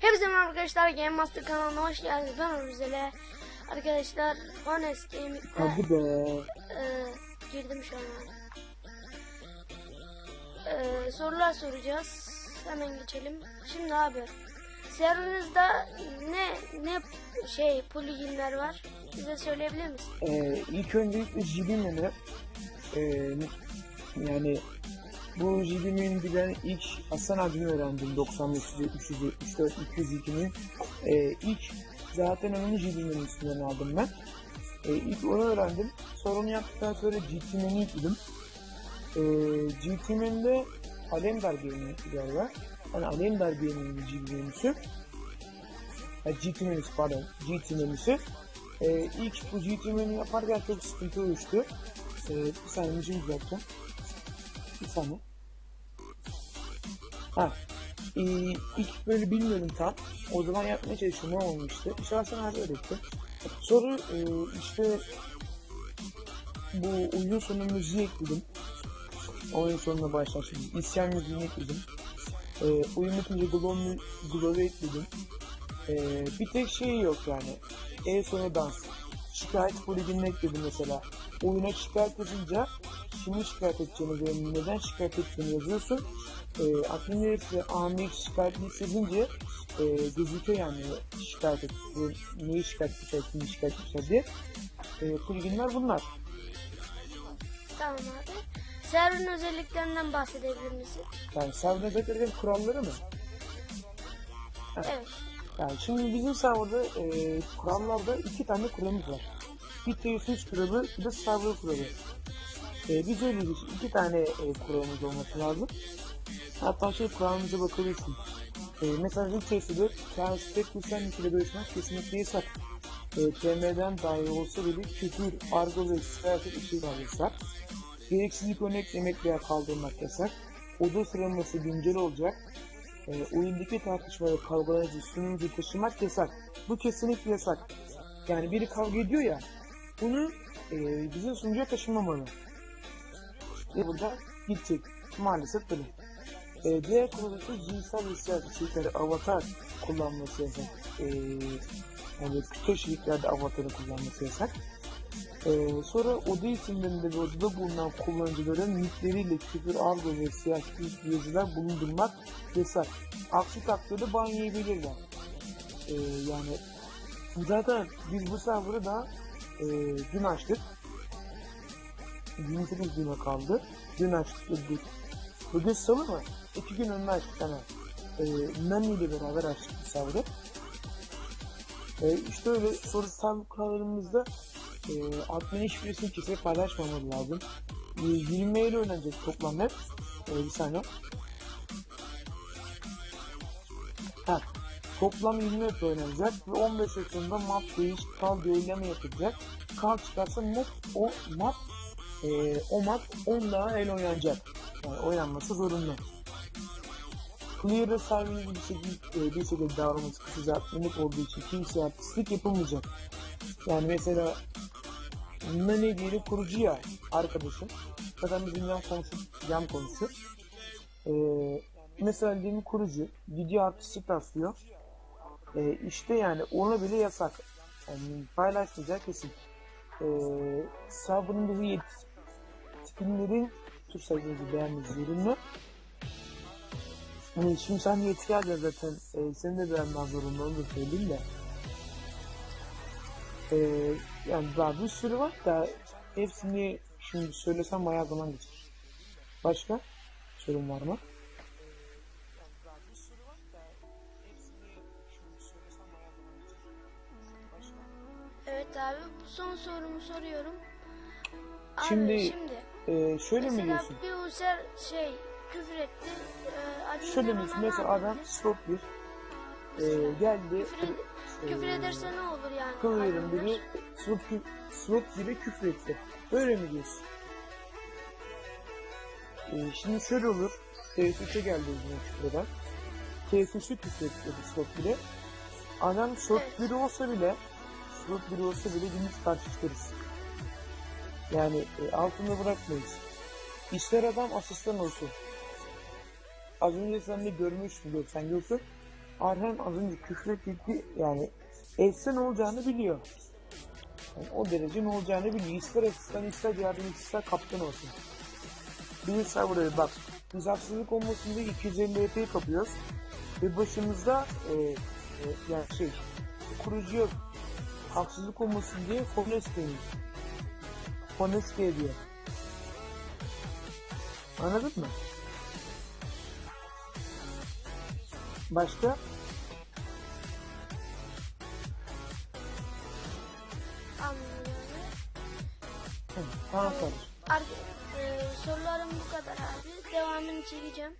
Hepinize merhaba arkadaşlar Game Master kanalına hoş geldiniz. Ben Ömrüzele. Arkadaşlar Honest Gaming'de Hadi be. e, girdim şu an. E, sorular soracağız. Hemen geçelim. Şimdi abi serverinizde ne ne şey pluginler var? Bize söyleyebilir misin? Ee, ilk öncelikle Jibimen'i ee, yani bu Jibimen'i bilen ilk Hasan abimi öğrendim 95, 374, 202'nin ee, ilk zaten onun Jibimen'in üstünden aldım ben. Ee, ilk onu öğrendim. Sonra onu yaptıktan sonra GTMen'i yükledim. Ee, GTMen'de Alemdar Game'in galiba. Hani Alemdar Game'in GT menüsü. GT menüsü pardon. GT menüsü. Ee, ilk bu menü yaparken çok sıkıntı oluştu. Ee, bir saniye müziği düzelteceğim. Bir saniye. Ha. Ee, ilk böyle bilmiyordum tam. O zaman yapmaya çalıştım ne olmuştu. Hasan abi öğretti. Sonra e, işte bu oyun sonu müziği ekledim. Oyun sonuna başlamıştım. İsyan müziğini ekledim. Ee, oyun bitince Glow, ekledim. Ee, bir tek şey yok yani. En sona dans. Şikayet pluginini ekledim mesela. Oyuna şikayet yazınca kimi şikayet edeceğini ve neden şikayet edeceğini yazıyorsun. Ee, admin yönetici AMX şikayet yazınca e, gözüküyor yani şikayet et, neyi şikayet etmişler, kimi şikayet etmişler diye. E, pluginler bunlar. Tamam abi. Serverin özelliklerinden bahsedebilir misin? Yani serverda özelliklerin kuralları mı? Evet. Yani şimdi bizim serverda e, kurallarda iki tane kuralımız var. Bir TF3 kuralı, bir de server kuralı. E, biz öyle iki tane e, kuralımız olması lazım. Hatta şey kuralımıza bakabilirsin. E, bizim TF4, Transpect Hüseyin ile görüşmek kesinlikle yasak. E, TM'den dahi olsa bile küfür, argo ve siyaset içeriği yasak. Gereksiz örnek yemek veya kaldırmak yasak. Oda sıralaması güncel olacak e, oyundaki tartışma ve kavgalarınızı sununucu taşımak yasak. Bu kesinlikle yasak. Yani biri kavga ediyor ya, bunu e, bizim sunucuya taşımamalı. Ve burada gidecek. Maalesef böyle. E, diğer konuda cinsel siyasi içerikleri avatar kullanması yasak. E, yani küçük içeriklerde avatarı kullanması yasak. Ee, sonra oda isimlerinde ve odada bulunan kullanıcıların nickleriyle küfür, argo ve siyasi yazılar bulundurmak yasak. Aksi takdirde ban yiyebilirler. Ee, yani zaten biz bu serverı da e, dün açtık. 28 güne kaldı. Dün açtık. Bugün, bugün salı mı? İki gün önce açtık hemen. Ee, Nani ile beraber açtık bu serverı. Ee, işte öyle soru kurallarımızda e, admin hiçbirisini kimseye paylaşmamalı lazım. E, 20 ile oynanacak toplam hep. E, bir saniye. Ha, toplam 20 map oynanacak ve 15 yaşında map değiş kal düelleme yapılacak. Kal çıkarsa map o map e, o map 10 daha el oynanacak. Yani oynanması zorunlu. Clear'da serveriniz bir şekilde, bir şekilde davranması kısıcı atlanıp olduğu için kimseye artistlik yapılmayacak. Yani mesela Nani diye kurucu ya arkadaşım. Zaten bizim yan komşu, yan komşu. Ee, mesela diyelim kurucu video artistik taslıyor. Ee, işte yani ona bile yasak. Yani paylaşmayacak kesin. Ee, sabrın bizi yet tipinlerin tür sayıcı beğenmesi zorunlu. Yani şimdi sen yetki alacaksın zaten. Ee, senin de beğenmen zorunlu onu da söyleyeyim de. Ee, yani daha bir sürü var da hepsini şimdi söylesem bayağı zaman geçer. Başka sorun var mı? Evet abi bu son sorumu soruyorum. Abi Şimdi, şimdi Ee, şöyle mi mesela diyorsun? bir user şey küfür etti. E, Şöyle mi Mesela adam slot bir Ee, geldi küfür, ed- küfür ee, ederse ne olur yani? Adminler? biri kü- slot gibi küfür etti. Böyle mi diyorsun? Ee, şimdi şöyle olur. TF3'e geldi uzun küfreden. TF3'ü küfür etti slot bile. Adam slot Evet. biri olsa bile olasılık biri olsa bile karşı çıkarız. Yani e, altında bırakmayız. İster adam asistan olsun. Az önce sen de görmüştün yok sen yoksun. Arhan az önce küfretti yani etse ne olacağını biliyor. Yani o derece ne olacağını biliyor. İster asistan ister yardımcı ister kaptan olsun. Bir buraya bak. Biz haksızlık olmasın diye 250 EP kapıyoruz. Ve başımızda e, e, yani şey kurucu yok. Haksızlık olmasın diye Foneske'yi. Foneske diyor. Anladın mı? Başka? Anlıyorum. Tamam kardeşim. Ar- e, sorularım bu kadar abi. Devamını çekeceğim.